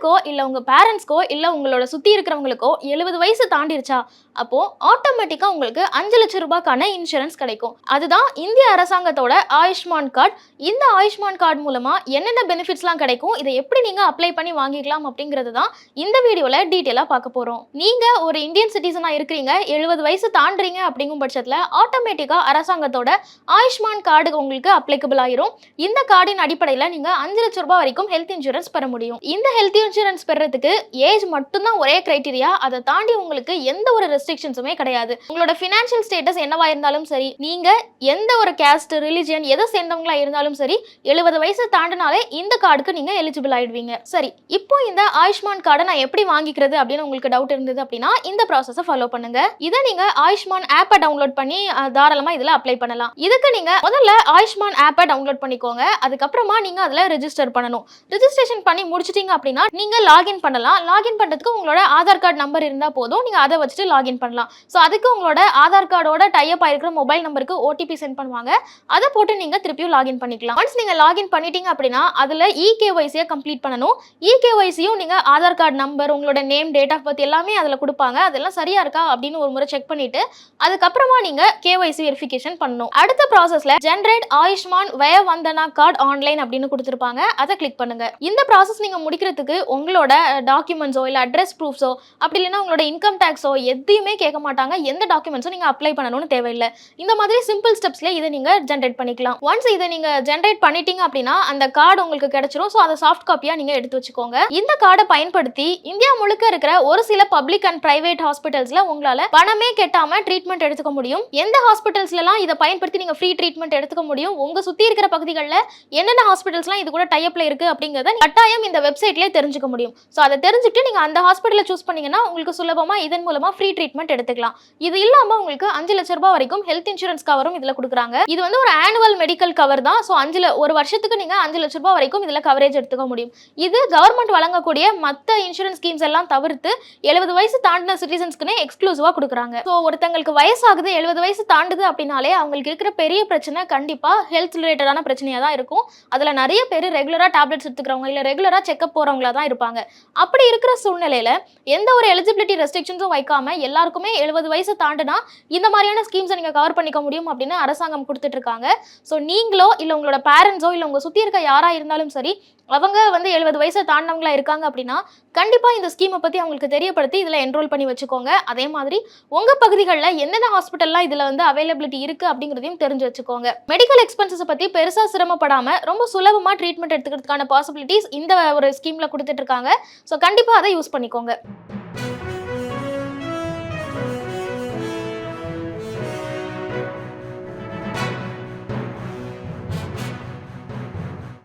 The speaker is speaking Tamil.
உங்களுக்கோ இல்லை உங்கள் பேரண்ட்ஸ்க்கோ இல்லை உங்களோட சுற்றி இருக்கிறவங்களுக்கோ எழுபது வயசு தாண்டிருச்சா? அப்போது ஆட்டோமேட்டிக்காக உங்களுக்கு அஞ்சு லட்சம் ரூபாய்க்கான இன்சூரன்ஸ் கிடைக்கும். அதுதான் இந்திய அரசாங்கத்தோட ஆயுஷ்மான் கார்டு. இந்த ஆயுஷ்மான் கார்டு மூலமாக என்னென்ன பெனிஃபிட்ஸ்லாம் கிடைக்கும் இதை எப்படி நீங்கள் அப்ளை பண்ணி வாங்கிக்கலாம் அப்படிங்கிறது தான் இந்த வீடியோவில் டீட்டெயிலாக பார்க்க போகிறோம் நீங்கள் ஒரு இந்தியன் சிட்டிசனாக இருக்கிறீங்க எழுபது வயசு தாண்டுறீங்க அப்படிங்கும் பட்சத்தில் ஆட்டோமேட்டிக்காக அரசாங்கத்தோட ஆயுஷ்மான் கார்டு உங்களுக்கு அப்ளிகபிள் ஆயிரும். இந்த கார்டின் அடிப்படையில் நீங்கள் அஞ்சு லட்சம் ரூபாய் வரைக்கும் ஹெல்த் இன்சூரன்ஸ் பெற முடியும். இந்த ஹெல்த் இன்சூரன்ஸ் பெறதுக்கு ஏஜ் மட்டும்தான் ஒரே கிரைட்டீரியா அதை தாண்டி உங்களுக்கு எந்த ஒரு ரெஸ்ட்ரிக்ஷன்ஸுமே கிடையாது. உங்களோட ஃபினான்ஷியல் ஸ்டேட்டஸ் என்னவா இருந்தாலும் சரி நீங்க எந்த ஒரு கேஸ்ட் ரிலிஜியன் எதை சேர்ந்தவங்களா இருந்தாலும் சரி எழுபது வயசு தாண்டினாலே இந்த கார்டுக்கு நீங்க எலிஜிபிள் ஆயிடுவீங்க. சரி இப்போ இந்த ஆயுஷ்மான் கார்டை நான் எப்படி வாங்கிக்கிறது அப்படின்னு உங்களுக்கு டவுட் இருந்தது அப்படின்னா இந்த ப்ராசஸை ஃபாலோ பண்ணுங்க. இதை நீங்க ஆயுஷ்மான் ஆப்பை டவுன்லோட் பண்ணி தாராளமா இதுல அப்ளை பண்ணலாம். இதுக்கு நீங்க முதல்ல ஆயுஷ்மான் ஆப்பை டவுன்லோட் பண்ணிக்கோங்க. அதுக்கப்புறமா நீங்க அதுல ரெஜிஸ்டர் பண்ணணும். ரெஜிஸ்ட்ரேஷன் பண்ணி முடிச்சிட்டீங்க அப்படின்னா நீங்கள் லாகின் பண்ணலாம். லாகின் பண்ணுறதுக்கு உங்களோட ஆதார் கார்டு நம்பர் இருந்தால் போதும். நீங்கள் அதை வச்சுட்டு லாகின் பண்ணலாம். ஸோ அதுக்கு உங்களோட ஆதார் கார்டோட டைப் ஆயிருக்கிற மொபைல் நம்பருக்கு ஓடிபி சென்ட் பண்ணுவாங்க. அதை போட்டு நீங்கள் திருப்பியும் லாகின் பண்ணிக்கலாம். ஒன்ஸ் நீங்கள் லாகின் பண்ணிட்டீங்க அப்படின்னா அதில் இகேஒய்சியை கம்ப்ளீட் பண்ணணும். இகேஒய்சியும் நீங்கள் ஆதார் கார்டு நம்பர் உங்களோட நேம் டேட் ஆஃப் பர்த் எல்லாமே அதில் கொடுப்பாங்க. அதெல்லாம் சரியாக இருக்கா அப்படின்னு ஒரு முறை செக் பண்ணிட்டு அதுக்கப்புறமா நீங்கள் கேஒய்சி வெரிஃபிகேஷன் பண்ணணும். அடுத்த ப்ராசஸில் ஜென்ரேட் ஆயுஷ்மான் வய வந்தனா கார்டு ஆன்லைன் அப்படின்னு கொடுத்துருப்பாங்க. அதை கிளிக் பண்ணுங்கள் இந்த ப்ராசஸ் நீங்கள் முடிக்கிறதுக்கு உங்களோட டாக்குமெண்ட்ஸோ இல்லை அட்ரஸ் ப்ரூஃப்ஸோ அப்படி இல்லைன்னா உங்களோட இன்கம் டேக்ஸோ எதையுமே கேட்க மாட்டாங்க. எந்த டாக்குமெண்ட்ஸும் நீங்கள் அப்ளை பண்ணணும்னு தேவையில்லை. இந்த மாதிரி சிம்பிள் ஸ்டெப்ஸில் இதை நீங்கள் ஜென்ரேட் பண்ணிக்கலாம். ஒன்ஸ் இதை நீங்கள் ஜென்ரேட் பண்ணிட்டீங்க அப்படின்னா அந்த கார்டு உங்களுக்கு கிடைச்சிரும். ஸோ அதை சாஃப்ட் காப்பியாக நீங்கள் எடுத்து வச்சுக்கோங்க. இந்த கார்டை பயன்படுத்தி இந்தியா முழுக்க இருக்கிற ஒரு சில பப்ளிக் அண்ட் பிரைவேட் ஹாஸ்பிட்டல்ஸில் உங்களால் பணமே கெட்டாமல் ட்ரீட்மெண்ட் எடுத்துக்க முடியும். எந்த ஹாஸ்பிட்டல்ஸ்லாம் இதை பயன்படுத்தி நீங்கள் ஃப்ரீ ட்ரீட்மெண்ட் எடுத்துக்க முடியும்? உங்கள் சுற்றி இருக்கிற பகுதிகளில் என்னென்ன ஹாஸ்பிட்டல்ஸ்லாம் இது கூட டைப்பில் இருக்குது அப்படிங்கிறத கட்டாயம் இந்த வெப்சைட்லேயே வெப்சைட்லயே தெரிஞ்சுக்க முடியும். ஸோ அதை தெரிஞ்சுட்டு நீங்க அந்த ஹாஸ்பிட்டலை சூஸ் பண்ணீங்கன்னா உங்களுக்கு சுலபமா இதன் மூலமாக ஃப்ரீ ட்ரீட்மெண்ட் எடுத்துக்கலாம். இது இல்லாமல் உங்களுக்கு அஞ்சு லட்ச ரூபாய் வரைக்கும் ஹெல்த் இன்சூரன்ஸ் கவரும் இதில் கொடுக்குறாங்க. இது வந்து ஒரு ஆனுவல் மெடிக்கல் கவர் தான். ஸோ அஞ்சு ஒரு வருஷத்துக்கு நீங்கள் அஞ்சு லட்ச ரூபாய் வரைக்கும் இதில் கவரேஜ் எடுத்துக்க முடியும். இது கவர்மெண்ட் வழங்கக்கூடிய மற்ற இன்சூரன்ஸ் ஸ்கீம்ஸ் எல்லாம் தவிர்த்து எழுபது வயசு தாண்டின சிட்டிசன்ஸ்க்குன்னு எக்ஸ்க்ளூசிவாக கொடுக்குறாங்க. ஸோ ஒருத்தங்களுக்கு வயசாகுது எழுபது வயசு தாண்டுது அப்படின்னாலே அவங்களுக்கு இருக்கிற பெரிய பிரச்சனை கண்டிப்பாக ஹெல்த் ரிலேட்டடான பிரச்சனையாக தான் இருக்கும். அதில் நிறைய பேர் ரெகுலராக டேப்லெட்ஸ் எடுத்துக்கிறவங்க இல்ல ரெகுலராக செக்அப் போகிறவங்களா தான் இருப்பாங்க. அப்படி இருக்கிற சூழ்நிலையில எந்த ஒரு எலிஜிபிலிட்டி ரெஸ்ட்ரிக்ஷன்ஸும் வைக்காம எல்லாருக்குமே எழுபது வயசு தாண்டினா இந்த மாதிரியான ஸ்கீம்ஸை நீங்க கவர் பண்ணிக்க முடியும் அப்படின்னு அரசாங்கம் கொடுத்துட்டு இருக்காங்க. ஸோ நீங்களோ இல்லை உங்களோட பேரண்ட்ஸோ இல்லை உங்க சுத்தி இருக்க யாரா இருந்தாலும் சரி அவங்க வந்து எழுபது வயசை தாண்டவங்களா இருக்காங்க அப்படின்னா கண்டிப்பா இந்த ஸ்கீமை பத்தி அவங்களுக்கு தெரியப்படுத்தி இதுல என்ரோல் பண்ணி வச்சுக்கோங்க. அதே மாதிரி உங்க பகுதிகளில் எந்தெந்த ஹாஸ்பிட்டல்லாம் இதுல வந்து அவைலபிலிட்டி இருக்கு அப்படிங்கிறதையும் தெரிஞ்சு வச்சுக்கோங்க. மெடிக்கல் எக்ஸ்பென்சஸை பத்தி பெருசா சிரமப்படாம ரொம்ப சுலபமா ட்ரீட்மெண்ட் எடுத்துக்கிறதுக்கான பாசிபிலிட்டிஸ் இந்த ஒரு ஸ்கீம்ல கொடுத்துட்டு இருக்காங்க ஸோ கண்டிப்பா அதை யூஸ் பண்ணிக்கோங்க.